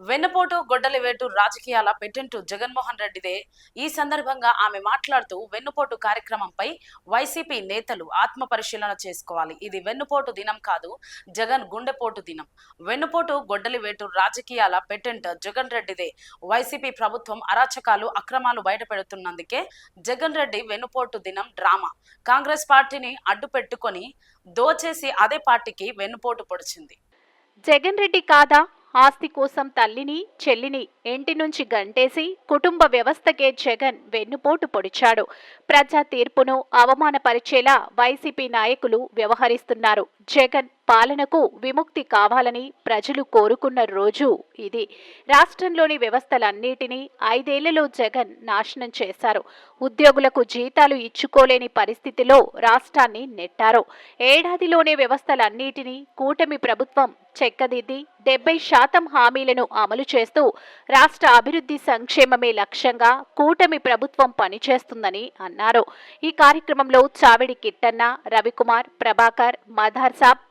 వెన్నుపోటు గొడ్డలివేటు రాజకీయాల పెటెంటు జగన్మోహన్ రెడ్డిదే. ఈ సందర్భంగా ఆమె మాట్లాడుతూ వెన్నుపోటు కార్యక్రమంపై వైసీపీ నేతలు ఆత్మ పరిశీలన చేసుకోవాలి. ఇది వెన్నుపోటు దినం కాదు జగన్ గుండెపోటు దినం. వెన్నుపోటు గొడ్డలివేటు రాజకీయాల పెటెంట్ జగన్ రెడ్డిదే. వైసీపీ ప్రభుత్వం అరాచకాలు అక్రమాలు బయటపెడుతున్నందుకే జగన్ రెడ్డి వెన్నుపోటు దినం డ్రామా. కాంగ్రెస్ పార్టీని అడ్డు పెట్టుకొని దోచేసి అదే పార్టీకి వెన్నుపోటు పొడిచింది. జగన్ రెడ్డి కాదా? ఆస్తి కోసం తల్లిని చెల్లిని ఇంటి నుంచి గంటేసి కుటుంబ వ్యవస్థకే జగన్ వెన్నుపోటు పొడిచాడు. ప్రజా తీర్పును అవమానపరిచేలా వైసీపీ నాయకులు వ్యవహరిస్తున్నారు. జగన్ పాలనకు విముక్తి కావాలని ప్రజలు కోరుకున్న రోజు ఇది. రాష్ట్రంలోని వ్యవస్థలన్నిటినీ ఐదేళ్ళలో జగన్ నాశనం చేశారు. ఉద్యోగులకు జీతాలు ఇచ్చుకోలేని పరిస్థితిలో రాష్ట్రాన్ని నెట్టారు. ఏడాదిలోనే వ్యవస్థలన్నిటినీ కూటమి ప్రభుత్వం చెక్కదిద్ది డెబ్బై శాతం హామీలను అమలు చేస్తూ రాష్ట్ర అభివృద్ధి సంక్షేమమే లక్ష్యంగా కూటమి ప్రభుత్వం పనిచేస్తుందని అన్నారు. ఈ కార్యక్రమంలో చావిడి కిట్టన్న రవికుమార్ ప్రభాకర్ మధార్ సాబ్